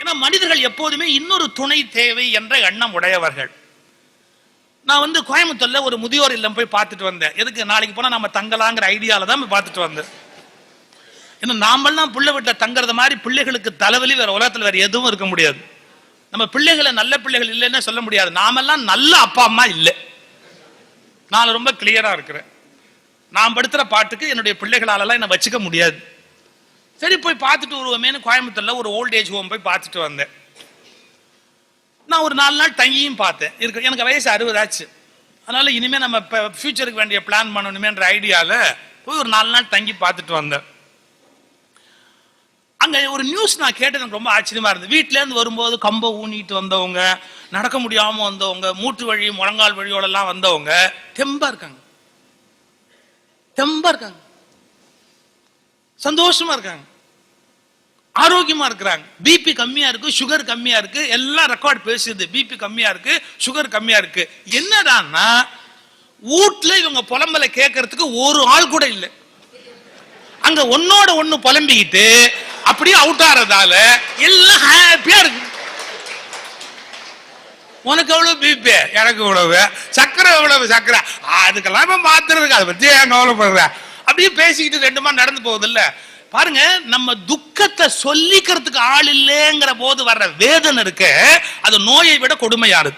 ஏன்னா மனிதர்கள் எப்போதுமே இன்னொரு துணை தேவை என்ற எண்ணம் உடையவர்கள். நான் வந்து கோயம்புத்தூர்ல ஒரு முதியோர் இல்லம் போய் பார்த்துட்டு வந்தேன். எதுக்கு? நாளைக்கு போனா நம்ம தங்கலாங்கிற ஐடியால தான் போய் பார்த்துட்டு வந்தேன். ஏன்னா நாமெல்லாம் பிள்ளை வீட்டில் தங்குறது மாதிரி பிள்ளைகளுக்கு தலைவலி வேற உலகத்துல வேற எதுவும் இருக்க முடியாது. நம்ம பிள்ளைகளை நல்ல பிள்ளைகள் இல்லைன்னு சொல்ல முடியாது. நாமெல்லாம் நல்ல அப்பா அம்மா இல்லை. நான் ரொம்ப கிளியரா இருக்கிறேன். நான் படுத்துற பாட்டுக்கு என்னுடைய பிள்ளைகளாலலாம் என்ன வச்சுக்க முடியாது. சரி போய் பார்த்துட்டு வருவோமேனு கோயம்புத்தூர்ல ஒரு ஓல்ட் ஏஜ் ஹோம் போய் பார்த்துட்டு வந்தேன். நான் ஒரு நாலு நாள் தங்கியும் பார்த்தேன். இருக்கு எனக்கு வயசு அறுபதாச்சு அதனால இனிமே நம்ம இப்போ ஃபியூச்சருக்கு வேண்டிய பிளான் பண்ணணுமேன்ற ஐடியால போய் ஒரு நாலு நாள் தங்கி பார்த்துட்டு வந்தேன். அங்க ஒரு நியூஸ் நான் கேட்டது எனக்கு ரொம்ப ஆச்சரியமா இருந்தது. வீட்ல இருந்து வரும்போது கம்பை ஊனிட்டு வந்தவங்க நடக்க முடியாம வந்தவங்க மூட்டு வழி முழங்கால் வழியோட எல்லாம் வந்தவங்க தெம்பா இருக்காங்க. தெம்பா இருக்காங்க. சந்தோஷமா இருக்காங்க. ஆரோக்கியமா இருக்கிறாங்க. பிபி கம்மியா இருக்கு சுகர் கம்மியா இருக்கு எல்லாம் ரெக்கார்ட் பேசுது. பிபி கம்மியா இருக்கு சுகர் கம்மியா இருக்கு. என்னடான்னா வீட்ல இவங்க புலம்பலை கேட்கறதுக்கு ஒரு ஆள் கூட இல்லை. அங்க ஒன்னோட ஒண்ணு புலம்பிக்கிட்டு அப்படியே அவுட் ஆறதால எல்லாம் ஹாப்பியா இருக்கு. உனக்கு எவ்வளவு பிபி எனக்கு எவ்வளவு சக்கரை எவ்வளவு? சக்கரை. அதுக்கெல்லாம் மாத்திரம் இருக்கு. அதை பத்தி ஏன் கவலைப்படுறேன் அப்படியே பேசிக்கிட்டு ரெண்டு மாதிரி நடந்து போகுது இல்ல பாருங்க நம்ம துக்கத்தை சொல்லிக்கிறதுக்கு ஆள் இல்லைங்கிற போது வர்ற வேதனை இருக்கு அது நோயை விட கொடுமையானது